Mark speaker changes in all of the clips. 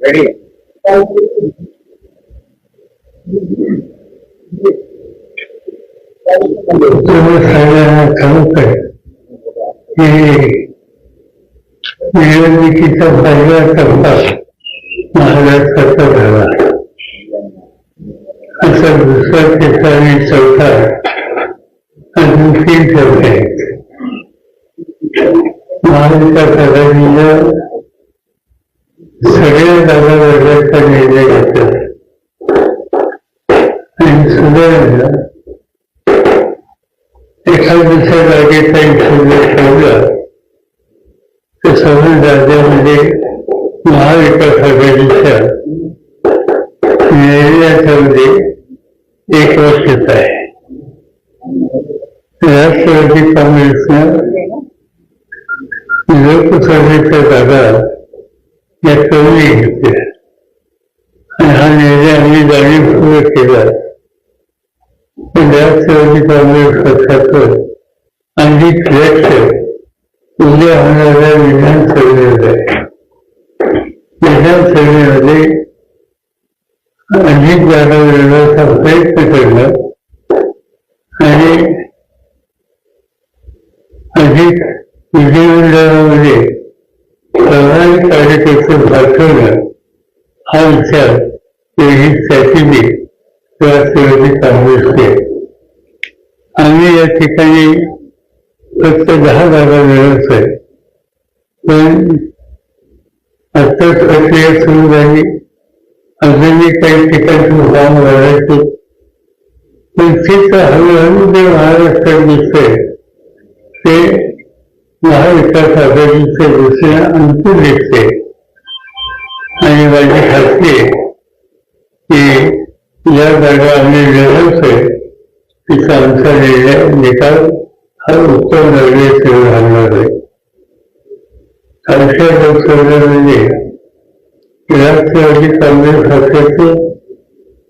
Speaker 1: Ready
Speaker 2: तुम्ही सगळ्यांना ठाऊक आहे की निवडणुकीचा पहिला टप्पा महाराष्ट्राचा झाला असा दुसरा तिसरा आणि चौथा अजून तीन टप्पे आहेत महाविकास सगळ्या जागा वर्गाचा निर्णय घेतला आणि सुधारणा एखाद दुसऱ्या जागेचा इंटरव्ह्यू ठेवला. तर सर्व राज्यामध्ये म्हणजे महाविकास आघाडीच्या निर्णयाच्यामध्ये एक वर्ष वर्षच आहे. राष्ट्रवादी काँग्रेसनं लोकसभेच्या जागा या कमी घेतल्या आणि हा निर्णय आम्ही जाणीवपूर्वक केला. राष्ट्रवादी काँग्रेस पक्षाचं अधिक लक्ष उद्या होणाऱ्या विधानसभेवर आहे विधानसभेमध्ये अधिक जागा मिळवण्याचा प्रयत्न करणं आणि अधिक विधिमंडळामध्ये प्रभावी कार्यकर्ते पाठवणं हा विचार ही strategy राष्ट्रवादी काँग्रेसचे आम्ही या ठिकाणी फक्त दहा जागा आहे. पण आत्ताच प्रक्रिया सुरू झाली. अजूनही काही ठिकाणी काम वाढायचं. पण तिथं हळूहळू जे महाराष्ट्रात दिसतंय ते महाविकास आघाडीचे दुसरे अंतिम दिसते आणि माझी खात्री आहे की या जागा आम्ही मिळवतोय तिचा आमचा निर्णय निकाल हा उत्तम निर्णय सुरू राहणार आहे. आमच्या लोकसभेमध्ये राष्ट्रवादी काँग्रेस पक्षाचे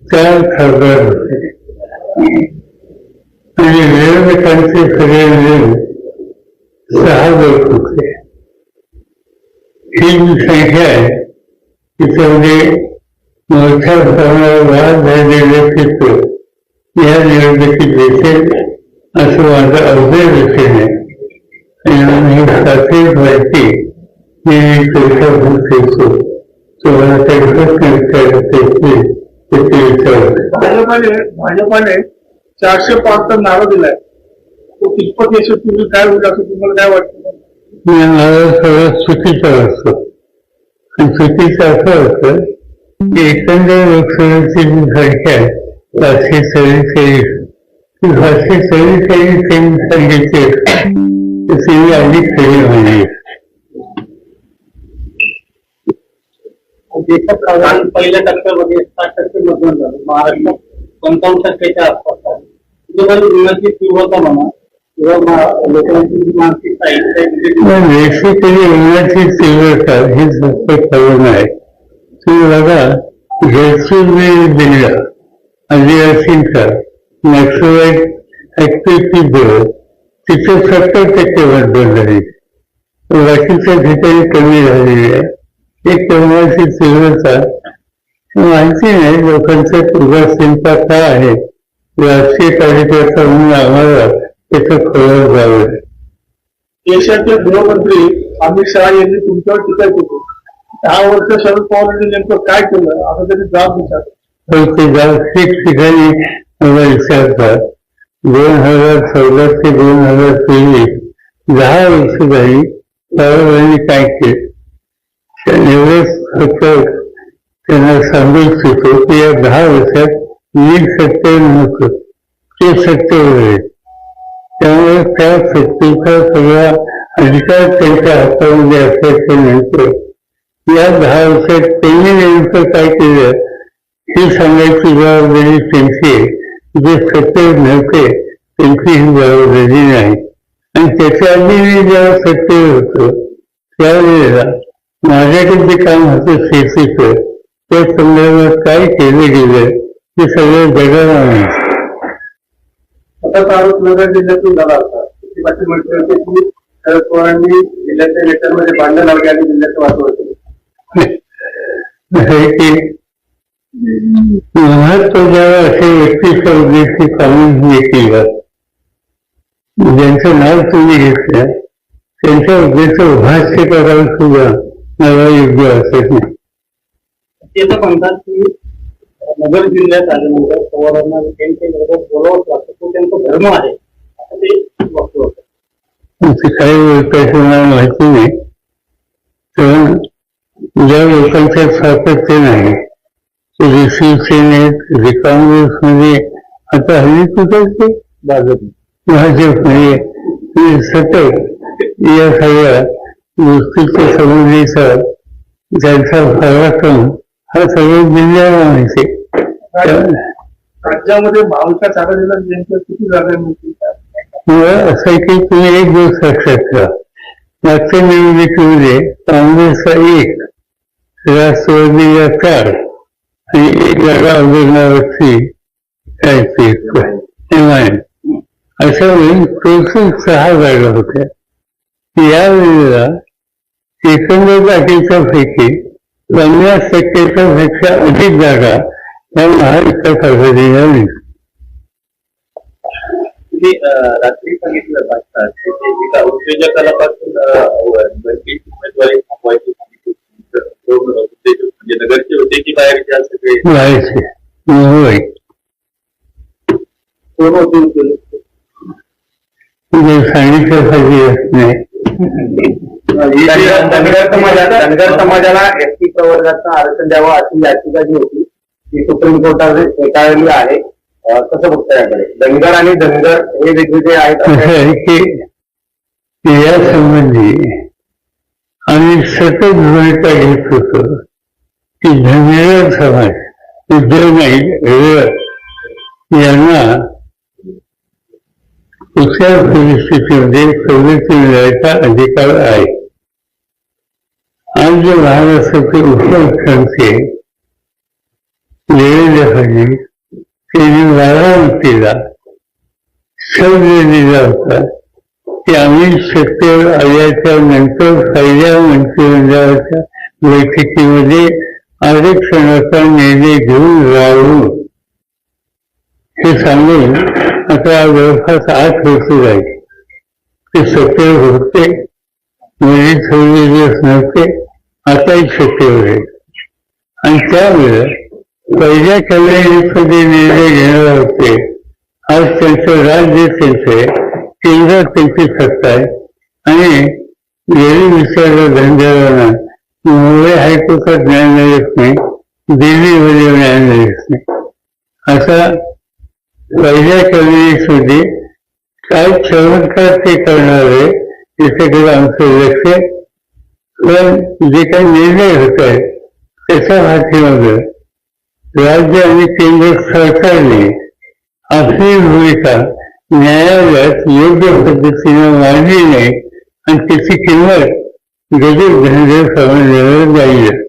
Speaker 2: चार खासदार होते. आणि विरोधकांचे सगळे मिळून सहा लोक होते. ही जी संख्या आहे. तिच्यामध्ये म्हणजे मोठ्या प्रमाणावर वाद झालेले व्यक्तित्व या निवडणुकीत दिसेल असं माझं अवघड विषय आणि ही साखळी माहिती मी तुमच्याकडून शिकतो तुम्हाला काही प्रश्न विचारायचे असतील तर
Speaker 3: भाजपाने चारशे पाच नारा दिलाय. तो कितपत यशस्वी काय होईल असं तुम्हाला काय वाटतं?
Speaker 2: मी मला सगळं चुकीचा असतो. आणि चुकीचं असं असतं एकंदर लोकसभेची जी संख्या आहे पाचशे चव्वेचाळीस ती पाचशे चव्वेचाळीस त्यांनी सांगितली तर ती अधिक खरी म्हणजे
Speaker 3: देशात पहिल्या टप्प्यामध्ये साठ टक्के मतदान झालं. महाराष्ट्रात पंचावन्न टक्क्याच्या आसपास आहे. तीव्रता म्हणा किंवा लोकांची जी मानसिकता आहे त्या विषयी
Speaker 2: बेसिकली उन्हाची तीव्रता ही सत्य खरं नाही. तुम्ही बघा जैसलमेर जिल्हा आदिवासींचा नक्षलाईट ऍक्टिव्हिटी जवळ तिथे सत्तर टक्के मतदान झाले बाकीच्या ठिकाणी कमी झालेली आहे एक कोरोनाची तीव्रता माहिती नाही लोकांचा पूर्वा चिंता काय आहे राजकीय कार्यकर्ता म्हणून आम्हाला त्याचं खबर जावं
Speaker 3: देशाचे गृहमंत्री अमित शहा यांनी तुमच्यावर टीका केली दहा वर्ष शरद पवारांनी नेमकं काय केलं? आता त्यांनी जाब विचार
Speaker 2: पण ते जागतिक ठिकाणी विचारतात दोन हजार चौदा ते दोन हजार तेवीस दहा वर्ष झाली पवारांनी काय केलं? एवढंच फक्त त्यांना सांगू इच्छितो की या दहा वर्षात मी सत्य नव्हतं. ते सत्य वगैरे त्यामुळे त्या सत्तेचा सगळा अधिकार त्यांच्या हातामध्ये असल्याचे नंतर या दहा वर्षात त्यांनी नेमकं काय केलं हे सांगायची जबाबदारी त्यांची. जे सत्य नव्हते त्यांची ही जबाबदारी नाही. आणि त्याच्या आधी मी जेव्हा सत्य होतो त्यावेळेला माझ्याकडे जे काम होतं शेतीचं त्या संदर्भात काय केलं गेलं ते सगळं जगाला माहिती
Speaker 3: आता आरोप नगर जिल्ह्यातून झाला होता. ती बातमी म्हटली होती की शरद पवारांनी जिल्ह्याच्या लेटरमध्ये भांडण लावले आणि जिल्ह्याचं वातावरण केलं.
Speaker 2: की महत्त्वाच्या असे व्यक्ती उद्देशी कामून येतील ज्यांचं नाव तुम्ही घेतलं त्यांच्या उद्देश भाष्य करायला सुद्धा मला योग्य वाटत नाही
Speaker 3: ते तर म्हणतात की नगर जिल्ह्यात आल्यानंतर पवारांना त्यांच्या विरोधात बोलावंच लागतं तो त्यांचा धर्म आहे असं ते वक्तव्य होतं.
Speaker 2: तुमचे काही लोकांचे मला माहिती नाही पण ज्या लोकांच्या सातत्य नाही ते शिवसेनेत ते काँग्रेसमध्ये आता हल्ली कुठं भाजपमध्ये हे सतत या सगळ्या गोष्टीच्या संबंधीचा त्यांचा पराक्रम हा सगळ्या जिल्ह्याला माहिती
Speaker 3: राज्यामध्ये महाविकास आघाडीला नेमकं किती जागा मिळतील?
Speaker 2: मला असं आहे की तुम्ही एक दिवस लक्षात ठेवा. मागच्या निवडणुकीमध्ये काँग्रेसचा एक राष्ट्रवादीला चार आणि एक जागा अशा वेळी टोटल सहा जागा होत्या यावेळेला एकंदर जागेच्या पैकी पन्नास टक्केच्या पेक्षा अधिक जागा या महाविकास आघाडीला मिळतील
Speaker 3: रात्री सांगितलं भाषणात की उमेदवारी थांबवायची दोन उद्योजक म्हणजे नगरचे होते की बाहेरचे असं काही कोण होते उद्योजक?
Speaker 2: म्हणजे
Speaker 3: धनगर समाजाला धनगर समाजाला एसटी प्रवर्गाचं आरक्षण द्यावं अशी याचिका जी होती ती सुप्रीम कोर्टाने फेटाळली आहे कसं बघता याकडे धनगर आणि धनगर हे वेगवेगळे आहेत.
Speaker 2: असं आणि सतत भूमिका घेत होतो. की धनगर समाज उद्योग नाही यांना कुठल्याच परिस्थितीमध्ये सवलती मिळायचा अधिकार आहे. आज जे महाराष्ट्राचे उपमुख्यांचे देवेंद्र फडणवीस त्यांनी बारामतीला शब्द दिला होता. की आम्ही सत्तेवर आल्याच्यानंतर पहिल्या मंत्रिमंडळाच्या बैठकीमध्ये आरक्षणाचा निर्णय घेऊन राहू. हे सांगून आता जवळपास आठ वर्ष झाली. ते सत्तेवर होते म्हणजे मुली थोडे दिवस नव्हते आताही सत्तेवर आहे आणि त्यामुळे पहिल्या कॅबिनेटमध्ये निर्णय घेणार होते आज त्यांचं राज्य त्यांचं केंद्रात त्यांची सत्ता आहे. आणि गेली विचारलं धंद्याला मुंबई हायकोर्टात ज्ञान मिळत नाही दिल्लीमध्ये न्याय मिळत नाही. असा पहिल्या कॅबिनेटमध्ये काय चमत्कार ते करणार आहे याच्याकडे आमचं लक्ष पण जे काही निर्णय होत आहे त्याच्या पाठीमागं राज्य आणि केंद्र सरकारने आपली भूमिका न्यायालयात योग्य पद्धतीने मांडली नाही आणि त्याची किंमत गरीब धनगर समाजाला जाईल.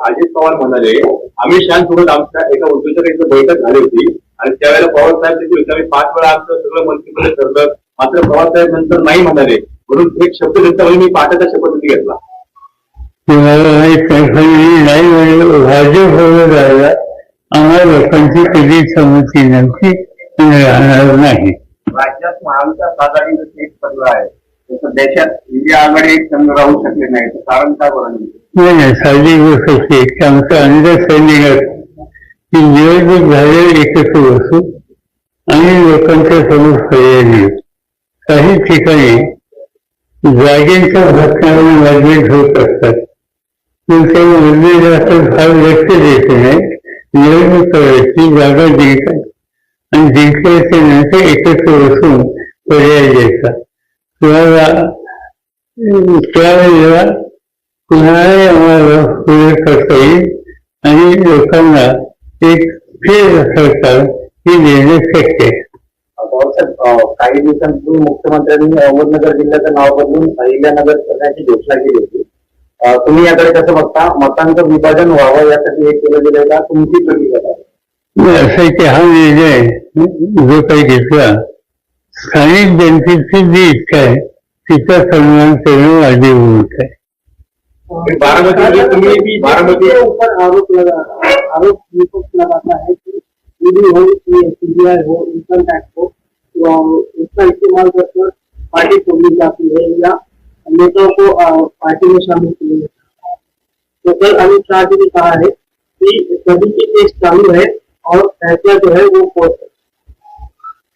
Speaker 3: अजित पवार म्हणाले अमित आमच्या एका उद्योजकांची बैठक झाली होती आणि त्यावेळेला पवार साहेब पाच वेळा आमचं सगळं मंत्रिपद ठरलं. मात्र पवार साहेब नंतर नाही म्हणाले. म्हणून एक शब्द घेतला म्हणजे मी पाठाचा शपथविधी घेतला.
Speaker 2: तुम्हाला माहीत नाही पण मी नाही म्हणलं भाजप बरोबर राहिला आम्हाला लोकांची कधी संमती नव्हती आणि राहणार नाही.
Speaker 3: राज्यात महाविकास आघाडीचं एक पडलं आहे. तसं देशात इंडिया आघाडी एक संघ राहू शकले नाही. तर कारण काय बरं नाही?
Speaker 2: नाही साधी गोष्ट एक आहे अनिल सैनिक अंदाज निवडणूक झालेली एकत्र बसू आणि लोकांच्या समोर पर्याय काही ठिकाणी जागेच्या भटकाने मतभेद होत असतात. पण तुमच्या मंदिर असं फार लक्ष देत नाही. निवडणूक करायची जागा जिंकायची. आणि जिंकले जिंकायच्या नंतर एकत्र बसून पर्याय द्यायचा तुम्हाला त्यावेळेला कुणालाही आम्हाला पूर्ण करता येईल आणि लोकांना एक फेर सरकार हे देणे शक्य
Speaker 1: काही दिवसांपूर्वी मुख्यमंत्र्यांनी अहमदनगर जिल्ह्याचं नाव बदलून अहिल्यानगर करण्याची घोषणा केली होती. तुम्ही याकडे कसं बघता? मतांचं विभाजन व्हावं यासाठी हे केलं गेलं का? तुमची प्रतिक्रिया आहे
Speaker 2: नाही, असं आहे की हा निर्णय जो काही घेतला स्थानिक जनतेची जी इच्छा आहे तिचा सन्मान करणं माझी भूमिका आहे
Speaker 3: बारामती
Speaker 1: के ऊपर आरोप लगा आरोप विपक्ष लगाता है कि ईडी हो सीबीआई हो इनकम टैक्स हो तो इसका इस्तेमाल कर पार्टी खोली जाती है या नेताओं को पार्टी में शामिल किया जाता है। तो कल अमित शाह जी ने कहा है कि सभी की केस चालू है और फैसला जो है वो कोर्ट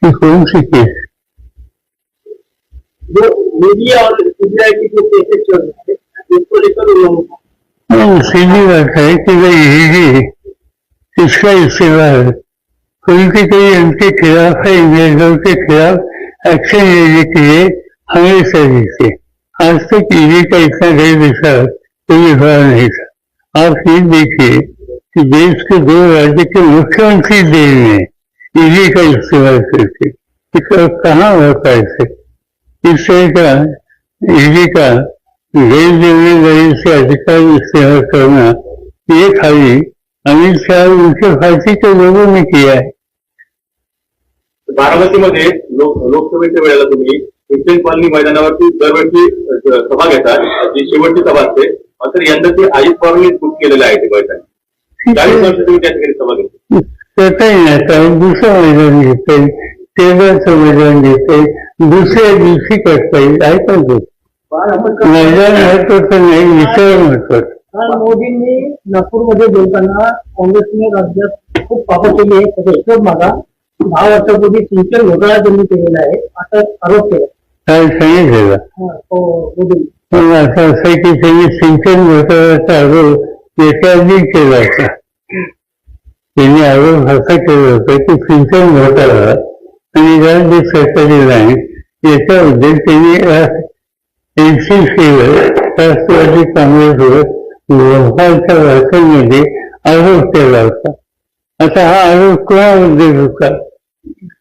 Speaker 1: है।
Speaker 2: कौन सी केस
Speaker 1: जो मीडिया और सीबीआई की जो केसेस चल रही है इसको लेकर उन लोगों को
Speaker 2: सीधी बात है कि भाई यही इसका इस्तेमाल कोई के कोई उनके खिलाफ है इंग्लैंडों के खिलाफ एक्शन लेने के लिए हमेशा देते आज तक ईडी का इतना गैर दिशा कोई हुआ नहीं था। आप ये देखिए कि देश के दो राज्य के मुख्यमंत्री जेल में ईडी का इस्तेमाल करके। कहा होता है इसे इस तरह का ईडी का गैर जिम्मेदारी से अधिकार इस्तेमाल करना ये खाली अमित शाह उनके फांसी के लोगों ने किया है।
Speaker 3: बारामतीमध्ये लोक लोकसभेच्या वेळेला तुम्ही क्रिश्चियन कॉलनी मैदानावरती दरवर्षी सभा घेतात. जी शेवटची सभा असते. मात्र यंदा ती अजित पवारांनी बुक केलेलं आहे ते मैदान. चाळीस वर्ष तुम्ही त्या ठिकाणी सभा घेतली?
Speaker 2: त्याचाही नाही कारण दुसरं मैदान घेते तेव्हाचं मैदान घेते दुसऱ्या दिवशी करता येईल ऐकायचं मैदान महत्वाचं नाही विचार महत्त्वाचा.
Speaker 1: काल मोदींनी नागपूरमध्ये बोलताना काँग्रेसने राज्यात खूप पापं केली आहे त्याचा हिशोब मागा. दहा वर्षापूर्वी सिंचन घोटाळा त्यांनी केलेला आहे असा आरोप केला.
Speaker 2: काय सांगितलेलं?
Speaker 1: हा, तो मोदी
Speaker 2: पण असं असं आहे की त्यांनी सिंचन घोटाळ्याचा आरोप याच्या आधी केला होता त्यांनी आरोप असा केला होता की सिंचन घोटाळा आणि राज्य सरकारी लाईन याच्याबद्दल त्यांनी एनसीसीवर राष्ट्रवादी काँग्रेसवर लोकांच्या भाषणामध्ये आरोप केला होता. आता हा आरोप कोणाबद्दल होता?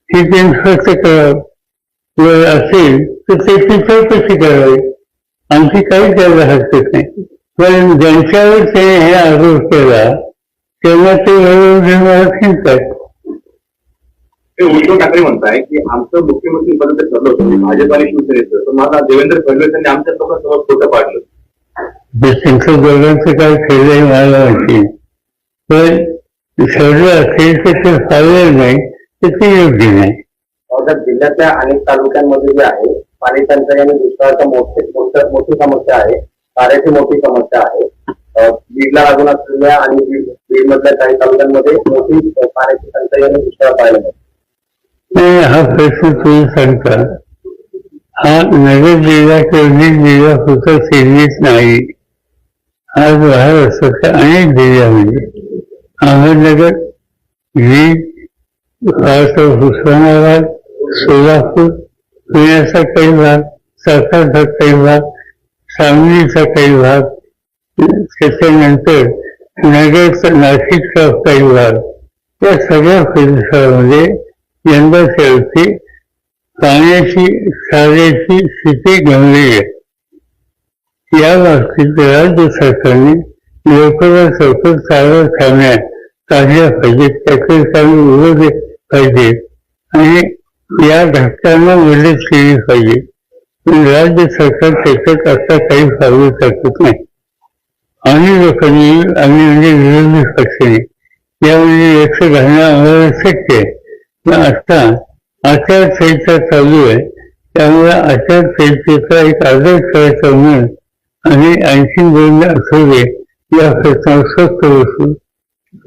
Speaker 2: की त्यांनी स्वच्छ करावं. असेल तर ते चौकशी करावी. आमची काही त्याला हरकत नाही. पण ज्यांच्यावर त्याने हे आरोप केला तेव्हा ते बरोबर चिंतात
Speaker 3: ते उद्धव ठाकरे म्हणताय की आमचं मुख्यमंत्री पद तर ठरलं होतं भाजप आणि शिवसेनेचं पण मला देवेंद्र फडणवीस यांनी आमच्या लोकांसमोर खोटं पाडलं.
Speaker 2: जे त्यांचं दोघांचं काय खेळलंय मला माहिती. पण ठरलं असेल तर ते चाललं नाही तर ते योग्य नाही.
Speaker 1: जिल्ह्यातल्या अनेक तालुक्यांमध्ये जे आहे पाणी टंचाई आणि दुष्काळाचा मोठं- मोठी समस्या आहे. पाण्याची मोठी समस्या आहे. बीडला बीड मधल्या काही तालुक्यांमध्ये मोठी
Speaker 2: हा प्रश्न हा नगर जिल्हा किंवा जिल्हा फक्त सिडनीच नाही. हा महाराष्ट्राच्या अनेक जिल्ह्यामध्ये. अहमदनगर, बीड उस्मानाबाद, सोलापूर, पुण्याचा काही भाग सातारचा काही भाग सांगलीचा काही भाग त्याच्यानंतर नगरचा नाशिकचा काही भाग। या सगळ्या परिसरामध्ये यंदाच्या वर्षी पाण्याची साऱ्याची स्थिती गंभीर आहे या बाबतीत राज्य सरकारने लवकरात लवकर चालू ठेवण्यात काढल्या पाहिजेत त्याकडे चालू उभे पाहिजे आणि या घटकांना मदत केली पाहिजे राज्य सरकार त्याच्यात आता काही सांगू शकत नाही. आणि लोकांनी आणि म्हणजे विरोधी पक्षाने यामध्ये लक्ष घालणं आवश्यक शक्य आहे. पण आता आचारसंहिता चालू आहे. त्यामुळे आचारसंहितेचा एक आदर करायचा म्हणून आणि आणखी दोन दे या प्रश्नावर स्वस्त बसू.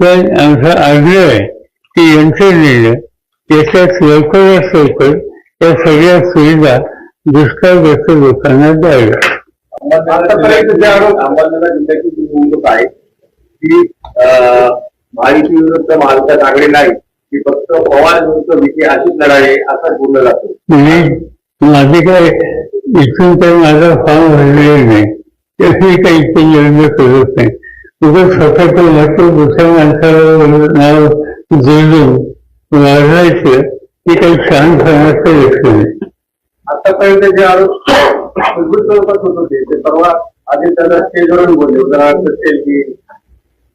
Speaker 2: पण आमचा आग्रह आहे की यंत्रणेनं याच्यात लवकरात लवकर या सगळ्या सुविधा दुष्काळग्रस्त लोकांना द्याव्या
Speaker 3: आतापर्यंत जे आरोप अहमदनगर जिल्ह्याची जी निवडणूक आहे ती अं, महायुती विरुद्ध महाविकास आघाडी नाही ती फक्त पवार विरुद्ध विखे अशीच लढाई आहे असं बोललं जातं.
Speaker 2: मी माझे काय इथून तर माझा फॉर्म भरलेला नाही. तशी काही इथे करत नाही. उगाच स्वतःचं महत्त्व दुसऱ्या माणसाला नाव जोडून वाढवायचं हे काही शांत होण्याचं लक्ष नाही.
Speaker 3: आतापर्यंत जे आरोप स्वरूपात होत होते ते सर्व आधी त्यांना स्टेजवरून बोलले उदाहरणार्थ सेल्फी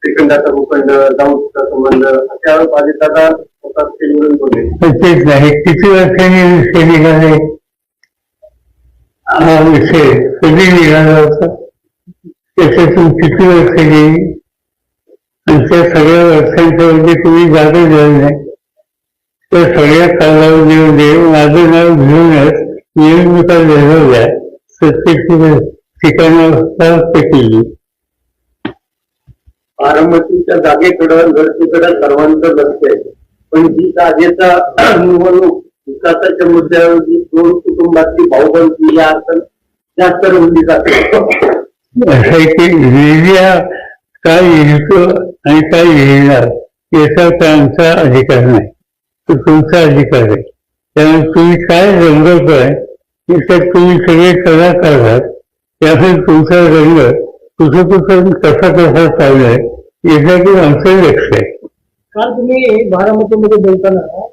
Speaker 3: श्रीखंडाचा भूखंड दाऊदचा संबंध असे आरोप आधी दादा स्वतः स्टेजवरून बोलले.
Speaker 2: तेच नाही किती वर्षांनी विषय निघाले हा? विषय कधी निघाला होता? त्याच्यातून किती वर्ष गेली आणि त्या सगळ्या वर्षांच्या मध्ये तुम्ही जागा दिलं नाही त्या सगळ्या कालावधीमध्ये माझं नाव घेऊनच निवडणुका लढवल्या प्रत्येक ठिकाणावर केली.
Speaker 3: बारामतीच्या जागेकडं घरचीकडं सर्वांचं लक्ष आहे. पण जी जागेचा निवडणूक विकासाच्या मुद्द्यावर जी दोन कुटुंबातली भाऊबंदी या अर्थात जास्त रंगली जाते.
Speaker 2: असं काय लिहितो आणि काय लिहिणार याचा त्यांचा अधिकार नाही. तो तुमचा अधिकार आहे. त्यामुळे तुम्ही काय रंगवताय याच्यात तुम्ही सगळे कलाकार आहात त्यामुळे तुमचा रंग कुठं कुठं कसा कसा चाललाय याच्याकडे आमचं लक्ष आहे.
Speaker 1: काल तुम्ही बारामतीमध्ये बोलताना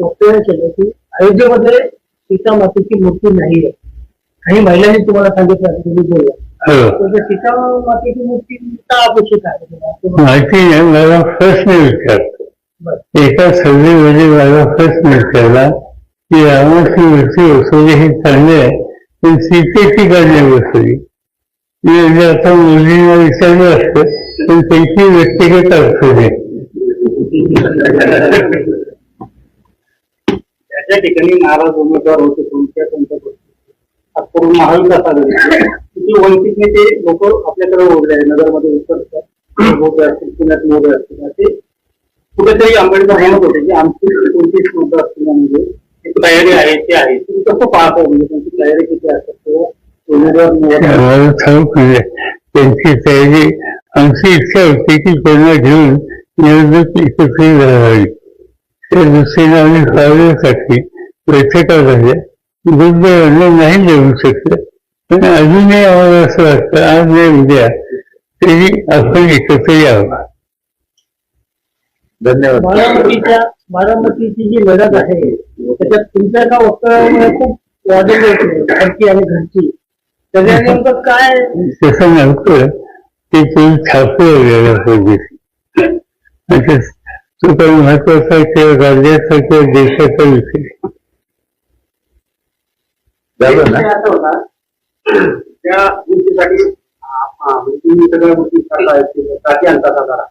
Speaker 1: वक्तव्य केलं की अयोध्येमध्ये सीता मातेची मूर्ती नाही आहे. काही महिलांनी तुम्हाला सांगितलं तुम्ही बोलला.
Speaker 2: हो.
Speaker 1: तर सीता मातेची मूर्ती का अपेक्षित आहे?
Speaker 2: माहिती आहे मला प्रश्न विचारतो.
Speaker 1: बरं.
Speaker 2: एका म्हणजे करायला प्रश्न विचारला की रामाची मूर्ती बसवली हे चांगले आहे पण सीतेची का बसवली म्हणजे आता मुलींना विचारलं असतं पण त्यांची व्यक्तिगत अर्थ आहे.
Speaker 1: त्याच्या ठिकाणी नाराज उमेदवार होते तुमच्या तुमच्या करून महाविकास किती वंचित लोक आपल्याकडे ओढले आहे नगरमध्ये उतरतात मोठे असतील पुण्यात मोठे असतील असे कुठेतरी म्हणत होते आमची कोणतीच म्हणजे तयारी आहे, ते आहे. तुम्ही कसं पाहता म्हणजे त्यांची तयारी किती
Speaker 2: आहे त्यांची तयारी आमची इच्छा होती की कोणा घेऊन निवडणूक एकत्रित राहावी त्या दृष्टीने आम्ही बैठका झाल्या. दुर्दैवाने नाही देऊ शकलं. पण अजूनही आम्हाला असं वाटतं, आज नाही उद्या, तरी आपण एकत्र यावं.
Speaker 3: धन्यवाद.
Speaker 1: बारामतीच्या बारामतीची जी लढत आहे त्याच्यात तुमच्या एका वक्तव्यामुळे खूप वादळ होते घरची आणि घरची त्याच्या नेमकं काय
Speaker 2: तसं ते तुम्ही छापलं वगैरे पाहिजे म्हणजे तो काही महत्वाचा किंवा राज्याचा किंवा देशाचा विषय
Speaker 3: झालं ना
Speaker 1: त्या गोष्टीसाठी सगळ्या गोष्टी साठी आणता जरा?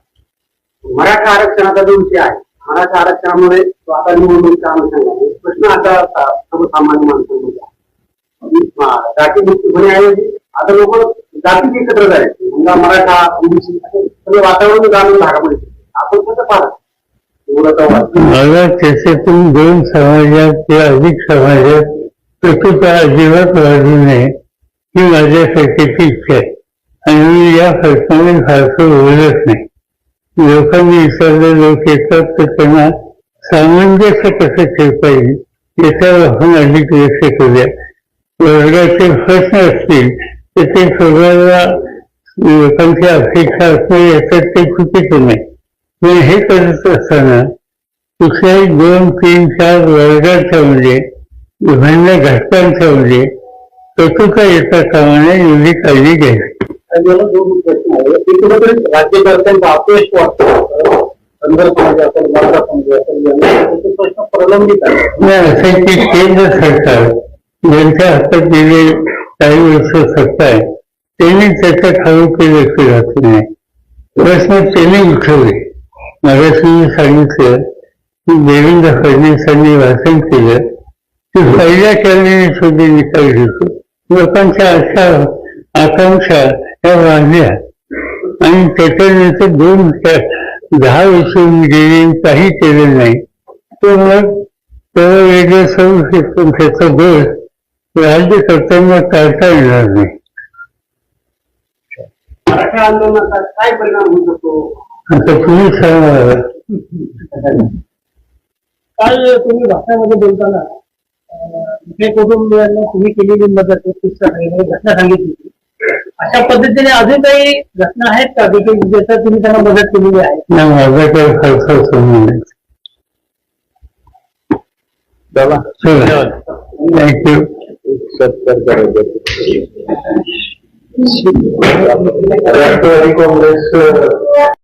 Speaker 1: मराठा आरक्षणाचा जो विषय आहे. मराठा आरक्षणामुळे तो आता निवडणुकीच्या अनुषंगाने प्रश्न आता सर्वसामान्य माणसांमध्ये जाती मुक्त होण्याऐवजी आता लोक जाती एकत्र जायचे समजा मराठा ओबीसी सगळं वातावरण जाणून भागामध्ये आपण कसं पाहतो एवढं
Speaker 2: मला त्याच्यातून दोन समाजात किंवा अधिक समाजात प्रकृता अजिबात वाढू नये ही माझ्यासाठी इच्छा आहे. आणि मी या प्रश्नाने फारसं बोलत नाही. लोकांनी विसरले लोक येतात तर त्यांना सामंजस्य कसं ठेवता येईल याच्यावर आपण अधिक लक्ष करूया वर्गाचे प्रश्न असतील तर ते सोडवायला लोकांची अपेक्षा असणे याच्यात ते चुकीचं नाही. पण हे करत असताना कुठल्याही दोन तीन चार वर्गांच्या म्हणजे विभिन्न घटकांच्या म्हणजे कटुता येता कामाने एवढी काळजी घ्यायची.
Speaker 1: मला दोन प्रश्न आहे ते कुठेतरी राज्यकर्त्यांचा अपयश वाटतो. असेल मराठा समाज असेल प्रश्न प्रलंबित आहे
Speaker 2: केंद्र सरकार ज्यांच्या हातात गेले काही वर्ष सत्ता आहे त्यांनी त्याच्या लक्ष नाही. प्रश्न त्यांनी उठवले. मगाशी सांगितलं की देवेंद्र फडणवीसांनी भाषण केलं की पहिल्या चरणी सुद्धा निकाल घेतो. लोकांच्या आशा आकांक्षा या वाढल्या आणि त्याच्यानंतर दोन दहा वर्ष गेली काही केलं नाही. तर मग त्याला वेगळं शकतो त्याचा दोष राज्यकर्त्यांना टाळता येणार नाही.
Speaker 1: काय परिणाम शकतो?
Speaker 2: आता तुम्ही सांगा.
Speaker 1: काल तुम्ही भाषणामध्ये बोलताना कुटुंबियांना तुम्ही केलेली मदत घटना सांगितली. होती. अशा पद्धतीने अजून काही घटना आहेत का? की की ज्याच्यात तुम्ही त्यांना मदत केलेली आहे?
Speaker 2: नाही माझा काही फारसा नाही चला थँक्यू
Speaker 3: सत्कार करायचं
Speaker 2: राष्ट्रवादी काँग्रेस